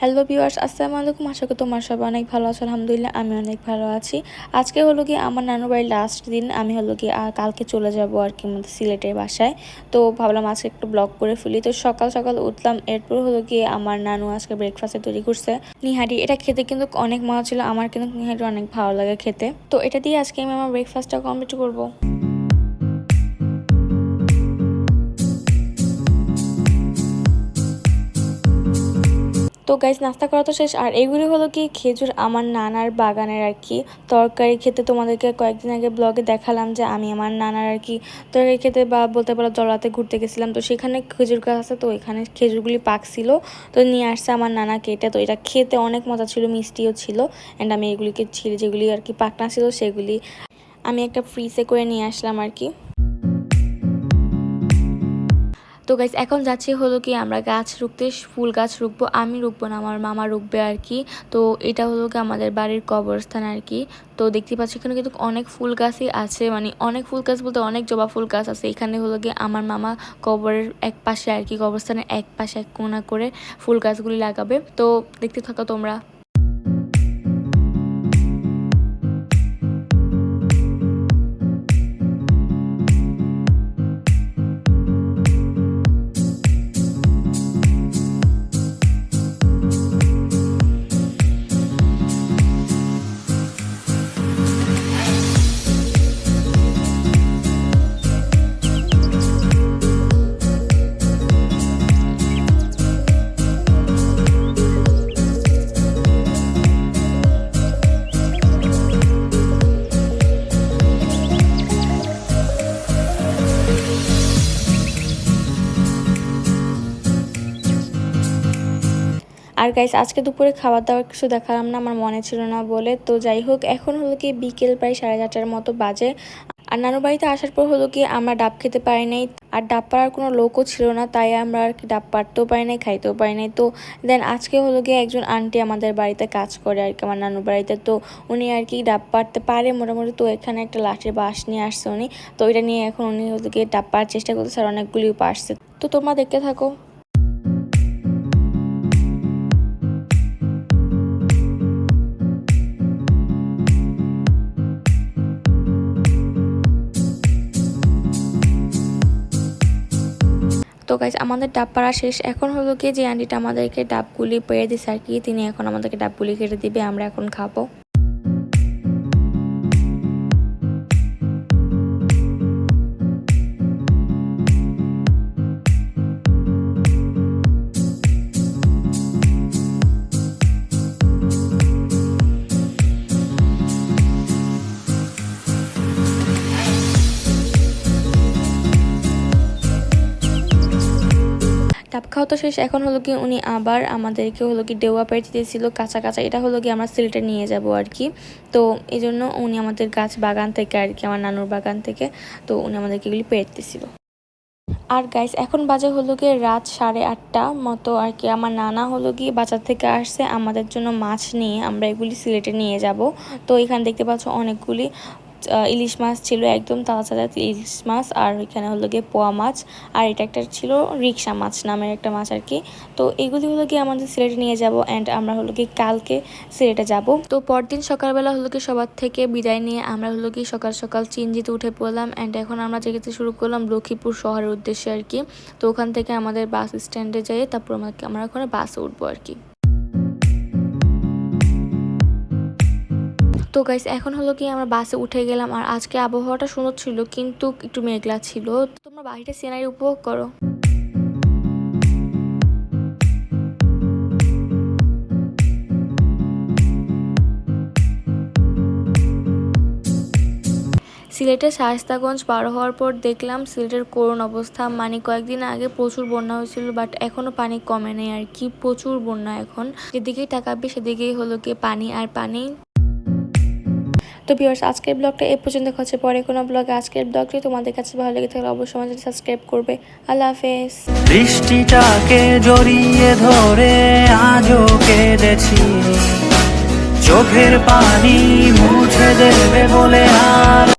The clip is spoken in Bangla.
হ্যালো ভিউয়ার্স আসসালামু আলাইকুম আশা করি তোমার সবাই অনেক ভালো আছো। আলহামদুলিল্লাহ, আমি অনেক ভালো আছি। আজকে হলো কি আমার নানুর বাড়ির লাস্ট দিন। আমি হলো কি কালকে চলে যাব আর কি আমাদের সিলেটের বাসায়। তো ভাবলাম আজকে একটু ব্লগ করে ফেলি। তো সকাল সকাল উঠলাম, এরপর হলো কি আমার নানু আজকে ব্রেকফাস্টে তৈরি করছে। নিহারি, এটা খেতে কিন্তু অনেক মজা ছিল। আমার কিন্তু নিহারি অনেক ভালো লাগে খেতে। তো এটা দিয়ে আজকে আমি আমার ব্রেকফাস্টটা কমপ্লিট করব। তো গাইজ নাস্তা করা তো শেষ। আর এগুলি হলো কি, খেজুর আমার নানার বাগানের আর কি। তরকারি খেতে তোমাদেরকে কয়েকদিন আগে ব্লগে দেখালাম যে আমি আমার নানার আর কি তরকারি খেতে বা বলতে পারো জলাতে ঘুরতে গেছিলাম। তো সেখানে খেজুর গাছ আছে, তো এখানে খেজুরগুলি পাকছিল তো নিয়ে আসছে আমার নানা কেটে। তো এটা খেতে অনেক মজা ছিল, মিষ্টিও ছিল। অ্যান্ড আমি এগুলিকে ছিঁড়ে যেগুলি আর কি পাকনা ছিল, সেগুলি আমি একটা ফ্রিজে করে নিয়ে আসলাম আর কি। তো গাইজ এখন যাচ্ছি হলো কি আমরা গাছ রুখতে, ফুল গাছ রুখবো, আমি রুখবো না, আমার মামা রুখবে আর কি তো এটা হলো কি আমাদের বাড়ির কবরস্থান আর কি তো দেখতে পাচ্ছি এখানে কিন্তু অনেক ফুল গাছই আছে মানে অনেক ফুল গাছ বলতে অনেক জবা ফুল গাছ আছে। এখানে হলো গিয়ে আমার মামা কবরের এক পাশে আর কি কবরস্থানের এক পাশে এক কোনা করে ফুল গাছগুলি লাগাবে। তো দেখতে থাকো তোমরা। আর গাইস আজকে দুপুরে খাবার দাবার কিছু দেখালাম না, আমার মনে ছিল না বলে। তো যাই হোক, এখন হলো কি বিকেল প্রায় সাড়ে চারটার মতো বাজে। আর নানু বাড়িতে আসার পর হলো কি আমরা ডাব খেতে পারি নাই। আর ডাব পাড়ার কোনো লোকও ছিল না, তাই আমরা আর কি ডাব পাড়তেও পারি নাই, খাইতেও পারি নাই। তো দেন আজকে হলো গিয়ে একজন আন্টি আমাদের বাড়িতে কাজ করে আর কি, আমার নানু বাড়িতে। তো উনি আর কি ডাব পাড়তে পারে মোটামুটি। তো এখানে একটা লাঠির বাঁশ নিয়ে আসছে উনি। তো ওইটা নিয়ে এখন উনি হলো গিয়ে ডাব পাড়ার চেষ্টা করতেছে আর অনেকগুলিও পারছে তো তোমরা দেখতে থাকো। তো গাইজ আমাদের ডাব পাড়া শেষ। এখন হলো কি যে আন্টিটা আমাদেরকে ডাবগুলি পেয়ে দিছে আর কি, তিনি এখন আমাদেরকে ডাবগুলি কেটে দিবে, আমরা এখন খাব। খাওয়া তো শেষ। এখন হলো কি উনি আবার আমাদেরকে হলো কি ডেওয়া পেয়ে দিয়েছিল কাঁচা কাঁচা। এটা হলো কি আমরা সিলেটে নিয়ে যাব আর কি। তো এই জন্য উনি আমাদের গাছ বাগান থেকে আর কি, আমার নানুর বাগান থেকে, তো উনি আমাদেরকে এগুলি পেয়ে দিতেছিল। আর গাইস এখন বাজে হলো গিয়ে রাত সাড়ে আটটা মতো আর কি। আমার নানা হলো গিয়ে বাজার থেকে আসছে, আমাদের জন্য মাছ নিয়ে আমরা এগুলি সিলেটে নিয়ে যাব। তো এখানে দেখতে পাচ্ছ অনেকগুলি ইলিশ মাছ ছিল একদম তাজা ইলিশ মাছ, আর ওইখানে হলো গিয়ে পোয়া মাছ, আর এটা একটা ছিল রিক্সা মাছ নামের একটা মাছ আর কি। তো এগুলি হলো গিয়ে আমাদের সিলেটে নিয়ে যাব অ্যান্ড আমরা হলো কি কালকে সিলেটে যাব। তো পরদিন সকালবেলা হলো কি সবার থেকে বিদায় নিয়ে আমরা হলো কি সকাল সকাল চিনজিতে উঠে পড়লাম অ্যান্ড এখন আমরা যেতে শুরু করলাম লক্ষ্মীপুর শহরের উদ্দেশ্যে আর কি। তো ওখান থেকে আমাদের বাস স্ট্যান্ডে যাই তারপর আমাকে আমরা ওখানে বাসে উঠবো আর কি। তো গাইস এখন হলো কি আমরা বাসে উঠে গেলাম আর আজকে আবহাওয়াটা সুন্দর ছিল, কিন্তু একটু মেঘলা ছিল। তোমরা বাহিরে সিনারি উপভোগ করো। সিলেটের শায়স্তাগঞ্জ পার হওয়ার পর দেখলাম সিলেটের করুণ অবস্থা। মানে কয়েকদিন আগে প্রচুর বন্যা হয়েছিল বাট এখনও পানি কমে নেই আর কি। প্রচুর বন্যা এখন। যেদিকেই তাকাবে সেদিকেই হলো কি পানি, আর পানি তো ভিউয়ার্স আজকের ব্লগটা এ পর্যন্ত দেখা হচ্ছে। পরে কোনো ব্লগে আজকের ব্লগটি তোমাদের কাছে ভালো লেগে থাকলে অবশ্যই আমাদের সাবস্ক্রাইব করবে। আল্লাহ হাফেজ। বৃষ্টিটাকে জড়িয়ে ধরে আজও কেঁদেছি। চোখের পানি মুছে দেবে বলে আর